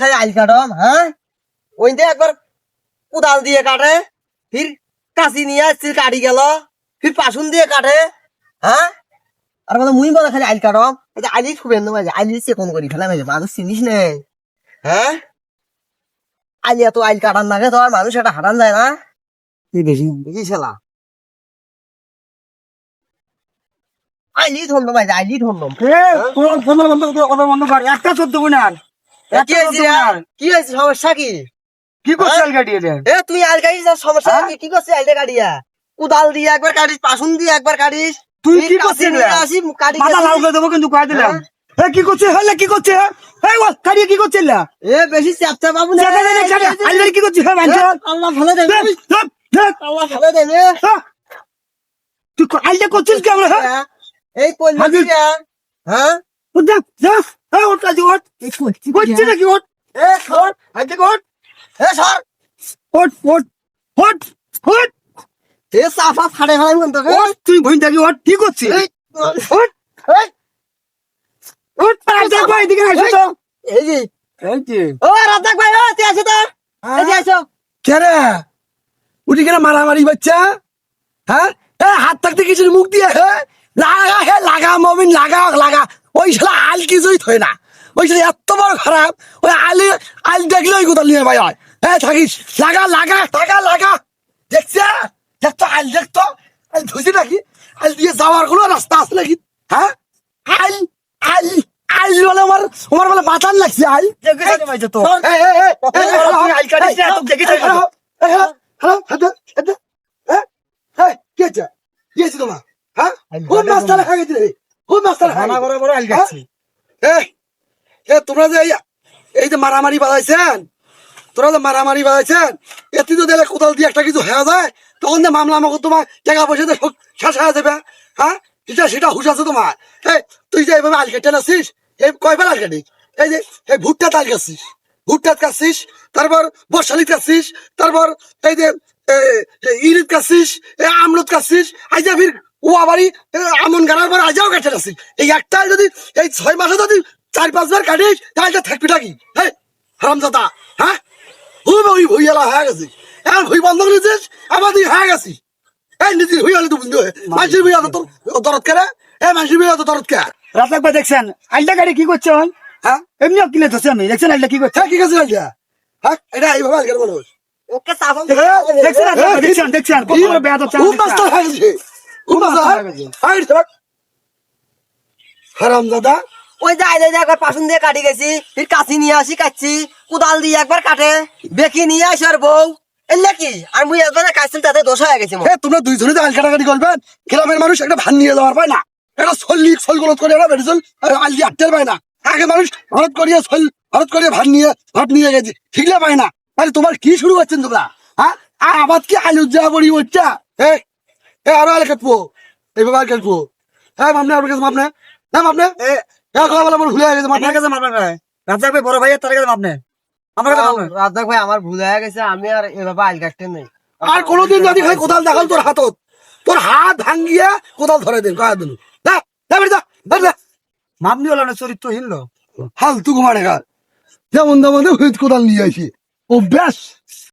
খালি আইল কাটম হ্যাঁ? ওই একবার কোদাল দিয়ে কাটে, ফির কাশি নিয়ে আসছি, কাটি গেল, ফির পাশুন দিয়ে কাটে হ্যাঁ? আর বলে মুই বলে খালি আইল কাটম যে আইলি খুবেন না মাঝে আইলি চেকন করি ফেলা মাঝে মানুষ চিনিস নেই হ্যাঁ? আইলি এত আইল কাটান লাগে তো আর মানুষ এটা হারান যায় না। বেশি বেশি ছেলা আইলি ধরলাম আইলি ধরলাম। কথা বন্ধ কর, একটা চোদ্দ গুণার কি হয়েছে? কি হয়েছে? সমস্যা কি? কি করছে আলগাটি এটা এ তুই আল আর সমস্যা কি? কি করছিস আলটা কাটিয়া কুদাল দিয়ে একবার কাটিস পাশুন দিয়ে একবার কাটিস। তুই কি করছিস রে? আসি, কাটি মাথা। লাল করে দেবো কিন্তু কয়ে দিলাম। এ কি করছে? হলে কি করছে? এই বল কারিয়ে কি করছিল এ বেশি চ্যাপটা বাবু না। আলগাটি কি করছিস? হ্যাঁ মানছ আল্লাহ ভালো দেবে। আল্লাহ ভালো দেবে। তুই আলটা করছিস কি আমরা হ্যাঁ। এই কইলি হ্যাঁ? যা যা হ্যাঁ ওঠ কাজে ওঠ। করছে নাকি ওঠ। এ সর আইতে কোট এ সর। ওঠ ওঠ ওঠ ওঠ। এ সাফা ফাড়ে ফেলাই তোকে। তুই ভুইন থাকি ওঠ কি করছিস? এই, ওঠ রাজাক ভাই এদিকে আসো তো। এই যে এই যে। ও রাজাক ভাই ও তুই আসো তো। এই যে আসো। কেরে উঠি কেন মারামারি বাচ্চা হ্যাঁ? এ হাত থাকতে কিছু মুখ দিয়ে লাগা হে লাগা মমিন লাগা লাগা। ওই শালা আল কিছুই থই না ওই শালা এত বড় খারাপ ওই আলি আল দেখলে ওই কোথাও নিয়ে ভাই হয় এ থাকিস লাগা লাগা টাকা লাগা দেখছে দেখতো আল দেখতো আল ধুইছে নাকি আল দিয়ে যাওয়ার কোনো রাস্তা আছে নাকি হ্যাঁ আল আল আল বলে আমার আমার বলে বাতান লাগছে আল হ্যাঁ? কি হয়েছে? কি তোমার? হ্যাঁ? কোন মাছটা রাখা গেছে রে? কোন বড় বড় আল এই, এই, তোমরা যে এই- যে মারামারি বাজাইছেন তোরা যে মারামারি বাজাইছেন এতে তো দিলে কোথাও দিয়ে একটা কিছু হয়ে যায় তখন যে মামলা আমাকে তোমার টাকা পয়সা দিয়ে শেষ হয়ে যাবে হ্যাঁ? সেটা সেটা হুশ আছে তোমার। এই তুই যে এইভাবে আল কেটে নাছিস এই কয়বার আল কাটিস এই যে এই ভুট্টা তাল কাটছিস ভুট্টা কাটছিস তারপর বর্ষালি কাটছিস তারপর এই যে ইরিত কাটছিস আমলত কাটছিস আইজা ফির ও আবারই আমন গাড়ার পর আজাও কেটে নাছিস এই একটা যদি এই ছয় মাসে যদি চার পাঁচবার কাটিস তাহলে থাকবি নাকি হ্যাঁ হারামজাদা হ্যাঁ? ওই ভুইয়ালা হয়ে গেছে। এখন ভুই বন্ধ করেছিস আবার তুই হয়ে গেছিস। এই নিজে ভুই হলে তো বুঝতে হয় মানুষের ভুই তো দরদ কেন এই মানুষের ভুই তো দরদ কে? রাতাক ভাই দেখছেন? আলটা গাড়ি কি করছে হ্যাঁ? এমনিও কিনে ধরছে আমি। দেখছেন আলটা কি করছে? হ্যাঁ কি গেছে এটা হ্যাঁ এটা এইভাবে মানুষ। ওকে সাফা দেখছেন দেখছেন দেখছেন কত বড় বেয়াদব চাল খুব মাস্টার হয়ে গেছে মাস্টার হয়ে গেছে হারামজাদা ওই যে আইলে যে একবার পাশুন দিয়ে কাটি গেছি। ফির কাছি নিয়ে আসি কাটছি। কুদাল দিয়ে একবার কাটে। বেকি নিয়ে আসি আর বউ। এলে কি? আর মুই একবার কাটছিল তাতে দোষ হয়ে গেছে। এ তোমরা দুইজনে যে আল কাটাকাটি করবেন গ্রামের মানুষ একটা ভান নিয়ে যাওয়ার পায় না। একটা সল্লি সল গলত করে বেরিয়েছিল আল দিয়ে আটটের পায় না। আগে মানুষ ভারত করিয়ে সল ভারত করিয়ে ভাত নিয়ে ভাত নিয়ে গেছে ঠিকলে পায় না। আরে তোমার কি শুরু করছেন তোমরা? হ্যাঁ? আর আবার কি আলু যা বড়ি হচ্ছে? এ এ আরও আল কাটবো এইভাবে আল কাটবো হ্যাঁ মামনে আপনার কাছে মামনে। হ্যাঁ মামনে? এ এ কথা বলে আমার ভুলে গেছে কাছে না রাতাক ভাই বড় ভাই তার কাছে আমার কাছে রাজাক ভাই আমার ভুল হয়ে গেছে আমি আর এভাবে আইল কাটতে নেই। আর কোনোদিন যদি খাই কোদাল দেখাল তোর হাতত তোর হাত ভাঙ্গিয়ে কোদাল ধরে দিন কয়া দিন। যা বেরিয়ে যা মামনি হলো না চরিত্রহীন লোক। ফালতু ঘুমারে গার যেমন তেমন কোদাল নিয়ে আসি। ও ব্যাস